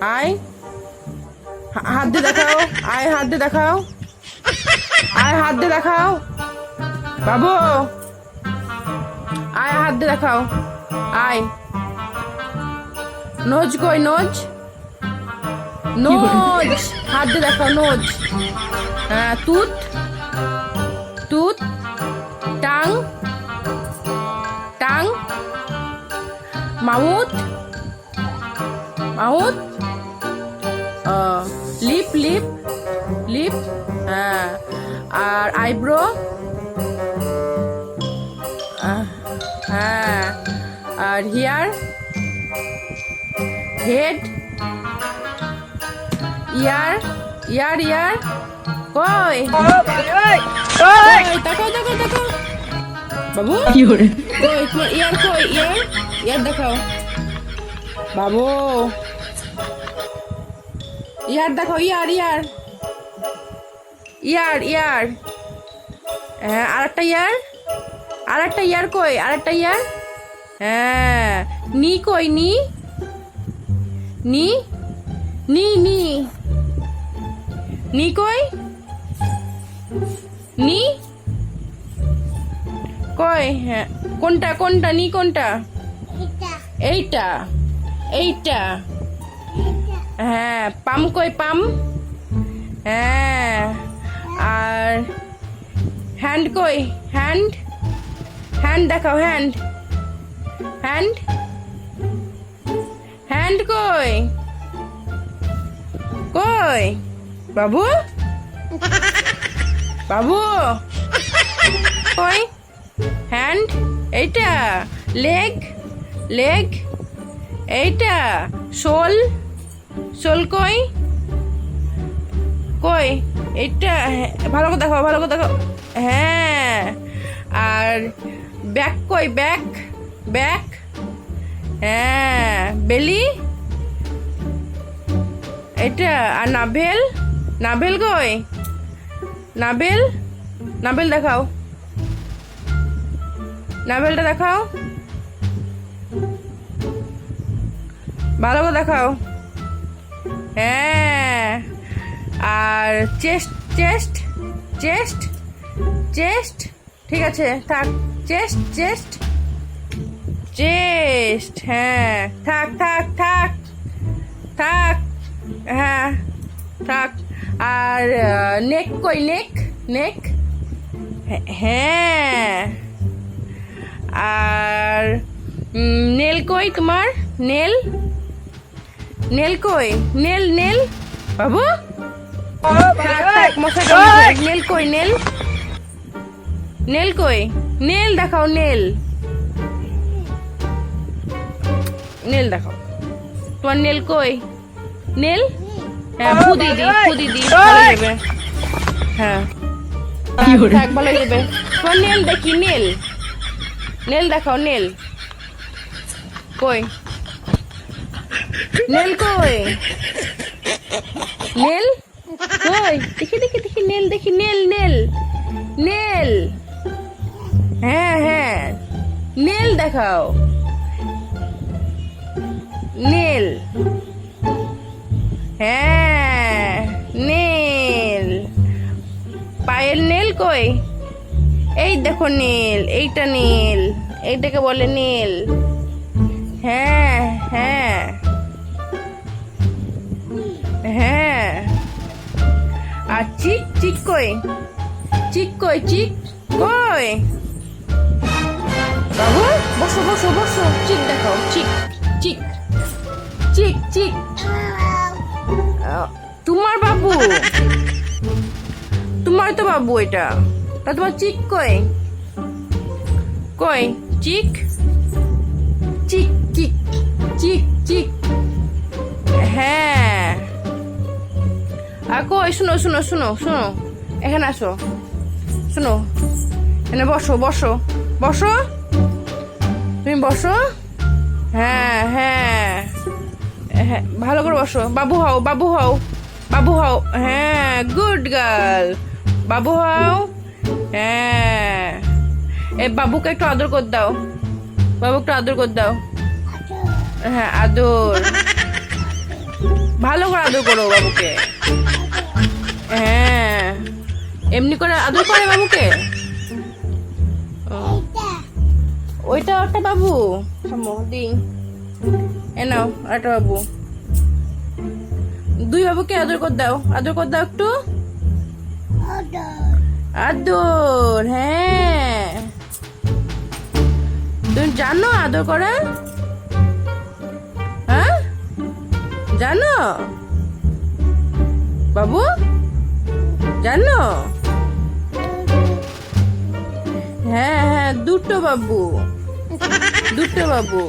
আয় আয় হাত দিয়ে দেখাও। আয় হাত দিয়ে দেখাও। আয় হাত দিয়ে দেখাও। বাবু! আয় হাত দিয়ে দেখাও। আয় নোজ কই, নোজ? নোজ! হাত দিয়ে দেখাও, নোজ। হ্যাঁ tooth. Tooth. Tongue. Tongue. Mouth mouth lip lip lip হ্যাঁ আর আইব্রো হ্যাঁ আর hair head ear ear ear কই? কই? তাকাও তাকাও তাকাও বাবু? কই তোমার ইয়ার কই ইয়ার ইয়ার দেখাও। বাবু? ইয়ার দেখো ইয়ার ইয়ার। ইয়ার ইয়ার। হ্যাঁ আর একটা ইয়ার? আর একটা ইয়ার কই? আর একটা ইয়ার? হ্যাঁ নি কই নি? নি? নি নি। নি কই? নি? কই? হ্যাঁ কোনটা কোনটা নি কোনটা? এইটা এইটা। হ্যাঁ পাম কই পাম? হ্যাঁ আর হ্যান্ড কই? হ্যান্ড হ্যান্ড দেখাও হ্যান্ড হ্যান্ড হ্যান্ড কই? কই? বাবু? বাবু? কই? হ্যান্ড এইটা লেগ লেগ এইটা, শোল? শোল কই? কই? এটা হ্যাঁ, ভালো করে দেখো ভালো করে দেখো। হ্যাঁ আর ব্যাক কই? ব্যাক ব্যাক হ্যাঁ বেলি? এটা আর নাভেল? নাভেল কই? নাভেল? নাভেল দেখাও। নাভেলটা দেখাও। ভালো করে দেখাও। হ্যাঁ। আর চেস্ট চেস্ট চেস্ট চেস্ট, ঠিক আছে, থাক, চেস্ট চেস্ট চেস্ট হ্যাঁ থাক থাক থাক থাক হ্যাঁ থাক। আর নেক কই, নেক নেক হ্যাঁ। আর নেল কই তোমার? নেল? নেল কই? Nail nail? বাবু? নেল কই নেল? নেল কই? নেল দেখাও নেল। নেল দেখাও। তোমার নেল কই? নেল? হ্যাঁ ফুদি দি ফুদি দি ভালো যাবে হ্যাঁ। থাক ভালো যাবে তোমার নেল দেখি নেল। নেল দেখাও নেল। কই? নেল কই? নেল? কই? দেখি দেখি দেখি, নেল দেখি, নেল নেল নেল। হ্যাঁ হ্যাঁ। নেল দেখাও। নেল। হ্যাঁ নেল। পায়ের নেল কই? এই দেখো নেল, এইটা নেল, এইটাকে বলে নেল। কই চিক কই? বাবু বসো বসো বসো। চিক দেখাও চিক চিক চিক চিক। তোমার বাবু? তোমার তো বাবু এটা। তা তোমার চিক কই? কই? চিক? চিক চিক চিক চিক। হ্যাঁ। আর কই? শুনো শুনো শুনো শুনো। এখানে আসো। শুনো। এখানে বসো বসো বসো। তুমি বসো। হ্যাঁ হ্যাঁ। হ্যাঁ ভালো করে বসো। বাবু হও বাবু হও বাবু হও। হ্যাঁ গুড গার্ল বাবু হও। হ্যাঁ। এ, বাবুকে একটু আদর করে দাও। বাবু একটু আদর করে দাও। হ্যাঁ আদর। ভালো করে আদর করো বাবুকে। হ্যাঁ। এমনি করে আদর করে বাবুকে? ওইটা একটা বাবু দিই এ নাও বাবু। দুই বাবুকে আদর কর দাও। আদর কর দাও একটু। আদর হ্যাঁ। তুমি জানো আদর করে? হ্যাঁ? জানো? বাবু? জানো? হ্যাঁ হ্যাঁ দুটো বাবু। দুটো বাবু।